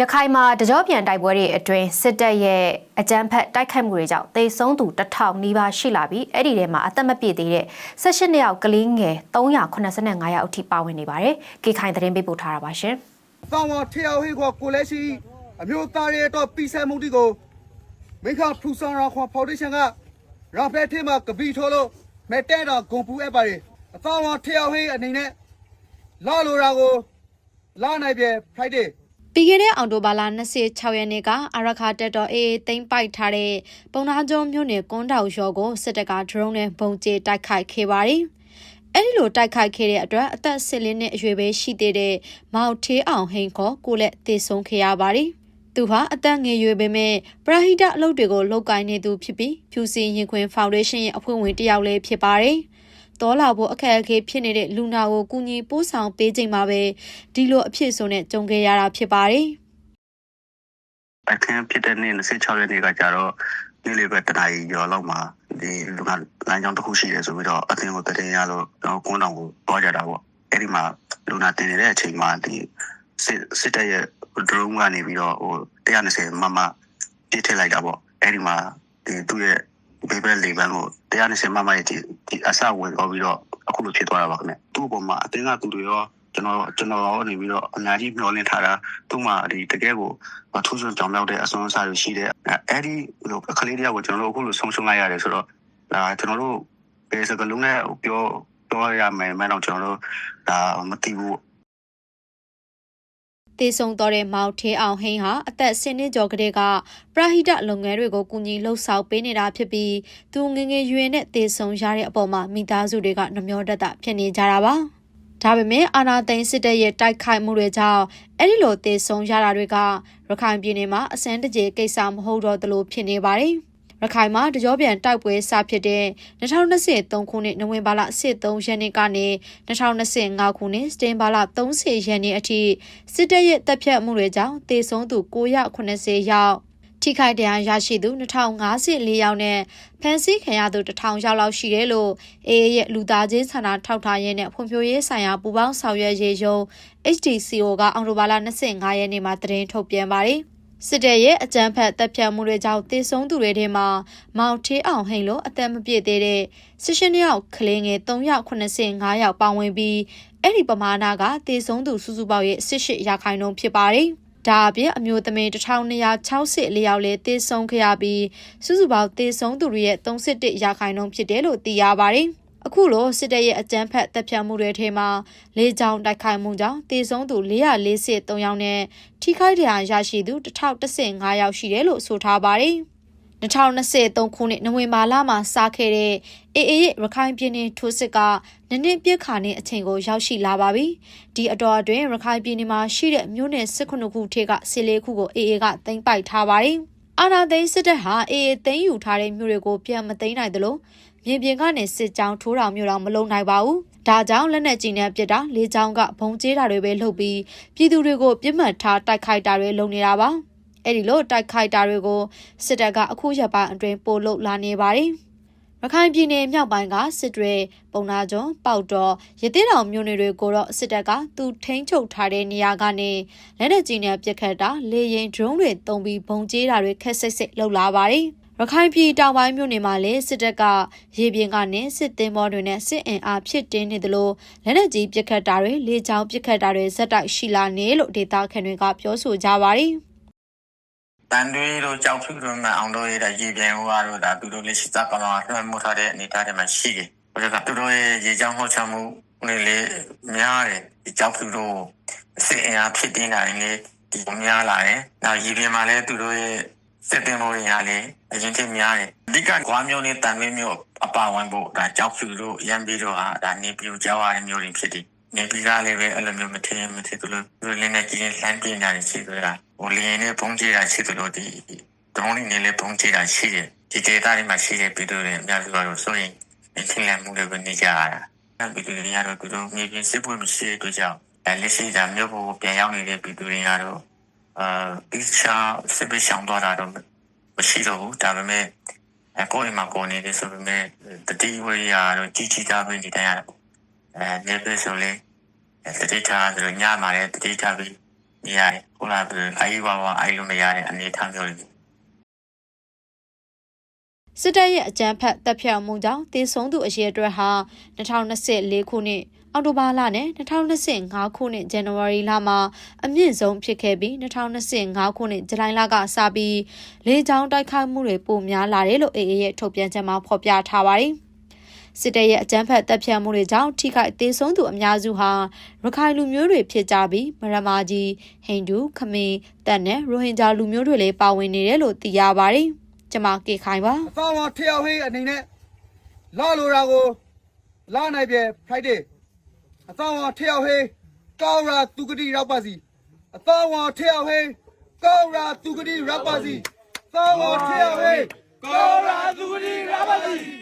ရခိုင်မှာတကြောပြန်တိုက်ပွဲတွေအတွင်းစစ်တပ်ရဲ့အကြမ်းဖက်တိုက်ခိုက်မှုတွေကြောင့်တေဆုံးသူ1000နီးပါးရှိလာပြီးအဲ့ဒီထဲမှာအသက်မပြည့်သေးတဲ့18နှစ်အောက်ကလေးငယ်385ယောက်အထိပါဝင်နေပါတယ်။ကေခိုင်သတင်းပေးပို့ထားတာပါရှင်။တောင်ပေါ်ထရောက်ဟိခေါ်ကိုလဲရှိအမျိုးသားရဲ့တော့ပီဆယ်မှုတီကိုမိခဖူဆန်ရာခွန်ဖော်ဒေးရှင်းကရာဖက်ထေမှာကပီထိုးလို့မဲတဲ့တော့ဂုံပူအပ်ပါတယ်အတောင်ပေါ်ထရောက်ဟိအနေနဲ့လာလိုရာကိုလာနိုင်ပြေဖိုက်တယ် ပြီးခဲ့တဲ့အောက်တိုဘာလ26ရက်နေ့ကအာရခါတက်တော်အေးအေးသိမ်းပိုက်ထားတဲ့ပုံနာကျုံမြို့နယ်ကွန်းတောင်ရော်ကိုစစ်တပ်ကဒရုန်းနဲ့ပုံကျဲတိုက်ခိုက်ခဲ့ပါတယ်။အဲဒီလိုတိုက်ခိုက်ခဲ့တဲ့အတွက်အသက်၁၄နှစ်အရွယ်ပဲရှိသေးတဲ့မောက်ထေးအောင်ဟိန်ခေါ်ကိုလက်တေဆုံးခဲ့ရပါတယ်။သူဟာအသက်ငယ်ရွယ်ပေမဲ့ပရဟိတအလုပ်တွေကိုလုပ်ကိုင်နေသူဖြစ်ပြီးဖြူစင်ရင်ခွင်ဖောင်ဒေးရှင်းရဲ့အဖွဲ့ဝင်တစ်ယောက်လည်းဖြစ်ပါတယ်။ တောလာဖို့အခက်အခဲဖြစ်နေတဲ့လူနာကိုကူညီပို့ဆောင်ပေးချိန်မှာပဲဒီလိုအဖြစ်ဆိုနဲ့ကြုံခဲ့ရတာဖြစ်ပါတယ်။အခင်းဖြစ်တဲ့နေ့26ရက်နေ့ကကြတော့နေ့လေးပဲတနားရီကျော်လောက်မှာဒီလူကလမ်းကြောင်းတစ်ခုရှိတယ်ဆိုပြီးတော့အသင်းကိုတည်ရလို့ကျွန်တော်ကွန်းတောင်ကိုသွားကြတာပေါ့အဲ့ဒီမှာလူနာတင်နေတဲ့အချိန်မှာဒီစစ်စစ်တပ်ရဲ့ drone ကနေပြီးတော့ဟို120မမပြစ်ထည့်လိုက်တာပေါ့အဲ့ဒီမှာဒီသူ့ရဲ့ ဘေဘယ်လေးဘန်ကို120မမရဲ့ဒီဒီအဆဝင်တော့ပြီးတော့အခုလိုဖြစ်သွားတာပါခင်ဗျသူ့အပေါ်မှာအသင်းကသူတွေရောကျွန်တော်ကျွန်တော်ရောနေပြီးတော့အများကြီးမျှော်လင့်ထားတာသူ့မှာဒီတကယ်ကိုထူးချွန်ကြောင်မြောက်တဲ့အစွမ်းအစတွေရှိတဲ့အဲ့ဒီလိုအခလေးတယောက်ကိုကျွန်တော်တို့အခုလိုဆုံးရှုံးလိုက်ရတယ်ဆိုတော့ဒါကျွန်တော်တို့ဘယ်စကလုံးနဲ့ပြောပြောရမယ်မတော့ကျွန်တော်တို့ဒါမသိဘူး တေဆုံတော်တဲ့မောင်ထေးအောင်ဟိန်းဟာအသက်10နှစ်ကျော်ကလေးကပရဟိတလုပ်ငန်းတွေကိုကူညီလှုပ်ဆောင်ပေးနေတာဖြစ်ပြီးသူငငယ်ရွယ်နဲ့တေဆုံရတဲ့အပေါ်မှာမိသားစုတွေကနှမျောတတ်တာဖြစ်နေကြတာပါဒါပေမဲ့အာနာသိန်းစစ်တပ်ရဲ့တိုက်ခိုက်မှုတွေကြောင့်အဲ့ဒီလိုတေဆုံရတာတွေကရခိုင်ပြည်နယ်မှာအစမ်းတကြေကိစ္စမဟုတ်တော့သလိုဖြစ်နေပါတယ် ရခိုင်မှာတကြောပြန်တိုက်ပွဲစဖြစ်တဲ့2023ခုနှစ်နိုဝင်ဘာလ23ရက်နေ့ကနေ2025ခုနှစ်စတင်ဘာလ30ရက်နေ့အထိစစ်တပ်ရဲ့တပ်ဖြတ်မှုတွေကြောင့်တေဆုံးသူ980ယောက်ထိခိုက်ဒဏ်ရာရရှိသူ2054ယောက်နဲ့ဖမ်းဆီးခံရသူ1000ယောက်လောက်ရှိတယ်လို့အေးရဲ့လူသားချင်းစာနာထောက်ထားရေးနဲ့ဖွံ့ဖြိုးရေးဆိုင်ရာပူးပေါင်းဆောင်ရွက်ရေးယုံ HDCO ကအောက်တိုဘာလ25ရက်နေ့မှာသတင်းထုတ်ပြန်ပါတယ်။ စစ်တပ်ရဲ့အကြမ်းဖက်တပ်ဖြတ်မှုတွေကြောင့်တေဆုံးသူတွေထဲမှာမောင်ထေးအောင်ဟိန်လိုအသက်မပြည့်သေးတဲ့စစ်ရှင်ယောက်ကလေးငယ်385ယောက်ပါဝင်ပြီးအဲ့ဒီပမာဏကတေဆုံးသူစုစုပေါင်းရဲ့18ရာခိုင်နှုန်းဖြစ်ပါတယ်။ဒါအပြင်အမျိုးသမီး1264ယောက်လည်းတေဆုံးခဲ့ရပြီးစုစုပေါင်းတေဆုံးသူတွေရဲ့31ရာခိုင်နှုန်းဖြစ်တယ်လို့သိရပါတယ်။ အခုလိုစစ်တပ်ရဲ့အကြမ်းဖက်တပ်ဖြတ်မှုတွေထဲမှာလေးချောင်းတိုက်ခိုက်မှုကြောင့်တေဆုံးသူ443ယောက်နဲ့ထိခိုက်ဒဏ်ရာရရှိသူ1015ယောက်ရှိတယ်လို့ဆိုထားပါတယ်။2023ခုနှစ်နိုဝင်ဘာလမှာစခဲ့တဲ့အေအေရဲ့ရခိုင်ပြည်နယ်ထိုးစစ်ကနနစ်ပြစ်ခါနေအချိန်ကိုရောက်ရှိလာပါပြီ။ဒီအတော်အတွင်းရခိုင်ပြည်နယ်မှာရှိတဲ့မြို့နယ်18ခုထဲက14ခုကိုအေအေကသိမ်းပိုက်ထားပါတယ်။အာနာသိန်းစစ်တပ်ဟာအေအေသိမ်းယူထားတဲ့မြို့တွေကိုပြန်မသိမ်းနိုင်သလို မြေပြင်ကနေစစ်ကြောင်းထိုးတော်မျိုးတော့မလုံနိုင်ပါဘူး။ဒါကြောင့်လက်နက်ကြီးနဲ့ပစ်တာလေကြောင်းကဘုံကျဲတာတွေပဲလုပ်ပြီးပြည်သူတွေကိုပြစ်မှတ်ထားတိုက်ခိုက်တာတွေလုပ်နေတာပါ။အဲ့ဒီလိုတိုက်ခိုက်တာတွေကိုစစ်တပ်ကအခုရက်ပိုင်းအတွင်းပို့လုပ်လာနေပါတယ်။ရခိုင်ပြည်နယ်မြောက်ပိုင်းကစစ်တွေပုံနာကျွန်းပေါက်တော်ရသေးတောင်မြို့နယ်တွေကိုတော့စစ်တပ်ကသူထိန်းချုပ်ထားတဲ့နေရာကနေလက်နက်ကြီးနဲ့ပစ်ခတ်တာလေရင် drone တွေတုံးပြီးဘုံကျဲတာတွေခက်စိတ်စိတ်လုပ်လာပါတယ်။ ရခိုင်ပြည်တောင်ပိုင်းမြို့နယ်မှာလည်းစစ်တပ်ကရေပြင်ကနေစစ်သင်းဘောတွေနဲ့စစ်အင်အားဖြစ်တင်းနေသလိုလက်နက်ကြီးပစ်ခတ်တာတွေလေကြောင်းပစ်ခတ်တာတွေဇက်တိုက်ရှိလာနေလို့ဒေတာခန်တွေကပြောဆိုကြပါတယ်တန်တွေးတို့ကြောက်ဖြူတို့မှအောင်တို့ရဲ့ရေပြန်ဟိုအားတို့ဒါသူတို့လေးစစ်သားကောင်းအောင်လွှမ်းမိုးထားတဲ့အနေအထားတွေမှာရှိတယ်။ဒါကသူတို့ရဲ့ရေကြောင်းဟောချမှုနေလေများတယ်ဒီကြောက်ဖြူတို့စစ်အင်အားဖြစ်တင်းတာလေဒီများလာတယ်။နောက်ရေပြန်မှာလည်းသူတို့ရဲ့ စစ်တင်မိုးတွေကလည်းအရင်ထက်များတယ်။အဓိကကွာမျိုးနဲ့တန်မင်းမျိုးအပါဝင်ဖို့ဒါကြောက်ဖြူတို့ရန်ပြီးတော့ဟာဒါနေပြူကြောက်ရတဲ့မျိုးတွေဖြစ်တယ်။နေပြည်ကလည်းပဲအဲ့လိုမျိုးမထင်မထင်သူလို့သူလည်းနဲ့ကြီးလှမ်းပြနေတာရှိသေးတာဟိုလင်းနဲ့ပုံကြည့်တာရှိသလိုဒီဒရုန်းနဲ့လည်းပုံကြည့်တာရှိတယ်ဒီဒေတာတွေမှာရှိတဲ့ပြည်သူတွေအများစုကတော့ဆိုရင်ထင်လန့်မှုတွေပဲနေကြရတာအဲ့ပြည်သူတွေကတော့သူတို့မြေပြင်စစ်ပွဲမရှိတဲ့အတွက်ကြောင့်လက်ရှိကမြို့ပေါ်ပြန်ရောက်နေတဲ့ပြည်သူတွေကတော့ အာဒီချာစစ်ပေးဆောင်သွားတာတော့မရှိတော့ဘူးဒါပေမဲ့အကိုအိမ်မှာကိုနေတယ်ဆိုပေမဲ့တတိဝရိယာတော့ကြီးကြီးသားပဲနေတိုင်းရတယ်အဲနေပဲဆိုလေတတိထားဆိုညမှာလည်းတတိထားပြီးနေရတယ်ဟုတ်လားဆိုအိုင်ဝါဝါအိုင်လို့မရတဲ့အနေထားမျိုးတွေစစ်တပ်ရဲ့အကြမ်းဖက်တပ်ဖြတ်မှုကြောင့်တေဆုံးသူအရေအတွက်ဟာ2024ခုနှစ် အောက်တိုဘာလနဲ့2025ခုနှစ်ဇန်နဝါရီလမှာအမြင့်ဆုံးဖြစ်ခဲ့ပြီး2025ခုနှစ်ဇူလိုင်လကစပြီးလေကြောင်းတိုက်ခိုက်မှုတွေပိုများလာတယ်လို့ AA ရဲ့ထုတ်ပြန်ချက်မှာဖော်ပြထားပါတယ်။စစ်တပ်ရဲ့အကြမ်းဖက်တပ်ဖြတ်မှုတွေကြောင့်ထိခိုက်သေဆုံးသူအများစုဟာရခိုင်လူမျိုးတွေဖြစ်ကြပြီးမရမာကြီးဟိန္ဒူခမင်းတပ်နဲ့ရိုဟင်ဂျာလူမျိုးတွေလည်းပါဝင်နေတယ်လို့သိရပါတယ်။ကျွန်မကေခိုင်ပါအဆောင်အထက်ဟေးအနေနဲ့လာလိုတာကိုလာနိုင်ပြဖိုက်တယ် အဆောင်အထက်ဟေးကောင်းရာသူကတိရောက်ပါစီအဆောင်အထက်ဟေးကောင်းရာသူကတိရောက်ပါစီအဆောင်အထက်ဟေးကောင်းရာသူကတိရောက်ပါစီ